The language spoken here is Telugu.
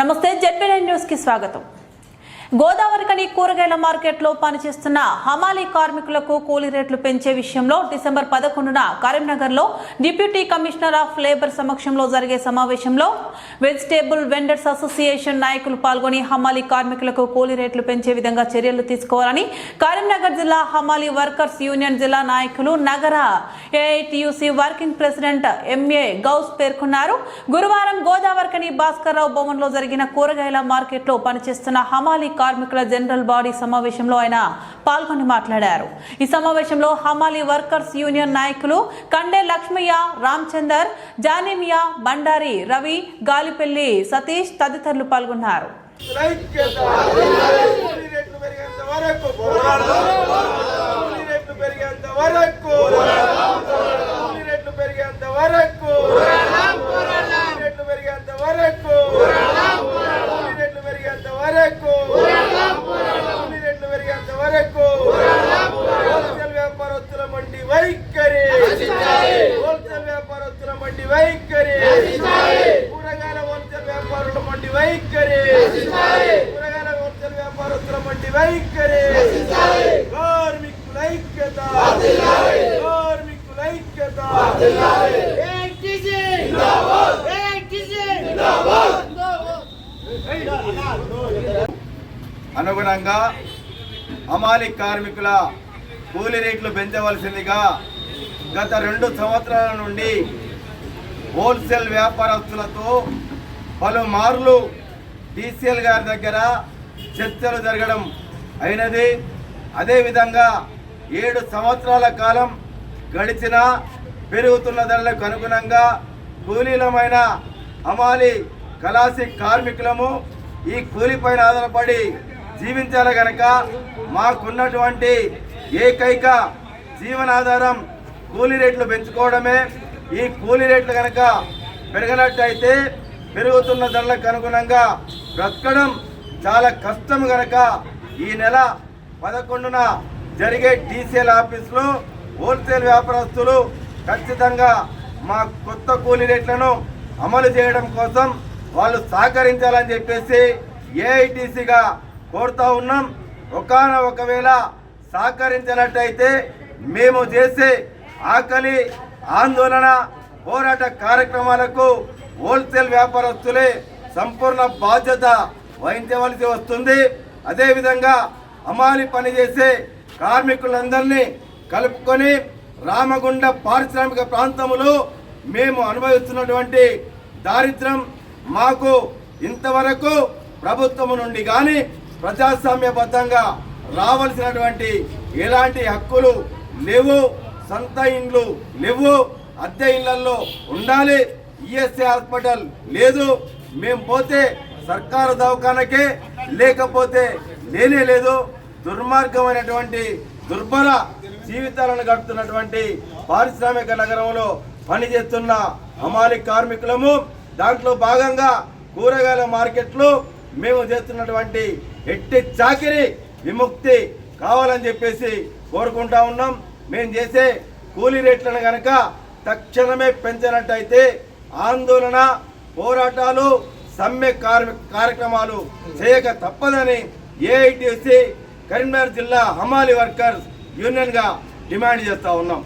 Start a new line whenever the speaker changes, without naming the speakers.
నమస్తే జెడ్పీ న్యూస్ కి స్వాగతం గోదావరికని కూరగాయల మార్కెట్లో పనిచేస్తున్న హమాలీ కార్మికులకు కూలీ రేట్లు పెంచే విషయంలో డిసెంబర్ పదకొండున కరీంనగర్లో డిప్యూటీ కమిషనర్ ఆఫ్ లేబర్ సమక్షంలో జరిగే సమావేశంలో వెజిటేబుల్ వెండర్స్ అసోసియేషన్ నాయకులు పాల్గొని హమాలీ కార్మికులకు కూలీ రేట్లు పెంచే విధంగా చర్యలు తీసుకోవాలని కరీంనగర్ జిల్లా హమాలీ వర్కర్స్ యూనియన్ జిల్లా నాయకులు నగర AITUC working president MA Ghouse పేర్కొన్నారు. గురువారం గోదావరికని భాస్కర్రావు భవన్లో జరిగిన కూరగాయల మార్కెట్లో పనిచేస్తున్న హమాలీ కార్మికుల జనరల్ బాడీ సమావేశంలో ఆయన పాల్గొని మాట్లాడారు. ఈ సమావేశంలో హమాలి వర్కర్స్ యూనియన్ నాయకులు కండే లక్ష్మయ్య రామచందర్ జానిమియా బండారి రవి గాలిపల్లి సతీష్ తదితరులు పాల్గొన్నారు
ఐక్యత కూలీ రేట్లు పెరిగేంత వరకు కూలీ రేట్లు పెరిగేంత వరకు కూలీ రేట్లు పెరిగేంత వరకు కూలీ రేట్లు పెరిగేంత వరకు కూలీ రేట్లు పెరిగేంత వరకు కూలీ రేట్లు పెరిగేంత వరకు హోల్సేల్ వ్యాపారస్తుల మండి వైఖరి హోల్సేల్ వ్యాపారస్తుల మండి వైఖరి కూరగాయల హోల్సేల్ వ్యాపారుల మండి వైఖరి. కూరగాయల హోల్సేల్ వ్యాపారస్తుల మండి వైఖరి. కార్మికుల ఐక్యత. కార్మికుల ఐక్యత. అనుగుణంగా హమాలి కార్మికుల కూలీ రేట్లు పెంచవలసిందిగా గత రెండు సంవత్సరాల నుండి హోల్సేల్ వ్యాపారస్తులతో పలుమార్లు డిసిఎల్ గారి దగ్గర చర్చలు జరగడం అయినది. అదేవిధంగా ఏడు సంవత్సరాల కాలం గడిచిన పెరుగుతున్న ధరలకు అనుగుణంగా కూలీలమైన హమాలి కలాసి కార్మికులము ఈ కూలిపైన ఆధారపడి జీవించాలి గనక మాకున్నటువంటి ఏకైక జీవనాధారం కూలీ రేట్లు పెంచుకోవడమే. ఈ కూలీ రేట్లు కనుక పెరగనట్టయితే పెరుగుతున్న ధరలకు అనుగుణంగా బ్రతకడం చాలా కష్టం గనక ఈ నెల పదకొండున జరిగే డీసీఎల్ ఆఫీస్లో హోల్సేల్ వ్యాపారస్తులు ఖచ్చితంగా మా కొత్త కూలీ రేట్లను అమలు చేయడం కోసం వాళ్ళు సహకరించాలని చెప్పేసి ఏఐటీసీగా కోరుతా ఉన్నాం. ఒకన ఒకవేళ సహకరించినట్టయితే మేము చేసే ఆకలి ఆందోళన పోరాట కార్యక్రమాలకు హోల్సేల్ వ్యాపారస్తులే సంపూర్ణ బాధ్యత వహించవలసి వస్తుంది. అదేవిధంగా అమాలి పనిచేసే కార్మికులందరినీ కలుపుకొని రామగుండ పారిశ్రామిక ప్రాంతంలో మేము అనుభవిస్తున్నటువంటి దారిద్ర్యం మాకు ఇంతవరకు ప్రభుత్వం నుండి కానీ ప్రజాస్వామ్యబద్ధంగా రావాల్సినటువంటి ఎలాంటి హక్కులు లేవు సొంత ఇండ్లు లేవు అద్దె ఇళ్ళలో ఉండాలి. ఈఎస్ఐ హాస్పిటల్ లేదు. మేము పోతే సర్కారు దవాఖానకే లేకపోతే లేనే లేదు. దుర్మార్గమైనటువంటి దుర్భర జీవితాలను గడుపుతున్నటువంటి పారిశ్రామిక నగరంలో పనిచేస్తున్న అమాలి కార్మికులము దాంట్లో భాగంగా కూరగాయల మార్కెట్లు మేము చేస్తున్నటువంటి ఎట్టి చాకిరి విముక్తి కావాలని చెప్పేసి కోరుకుంటా ఉన్నాం. మేము చేసే కూలీ రేట్లను కనుక తక్షణమే పెంచినట్టయితే ఆందోళన పోరాటాలు సమ్మె కార్యక్రమాలు చేయక తప్పదని ఏఐటిసి కరీంనగర్ జిల్లా హమాలి వర్కర్స్ యూనియన్గా డిమాండ్ చేస్తూ ఉన్నాం.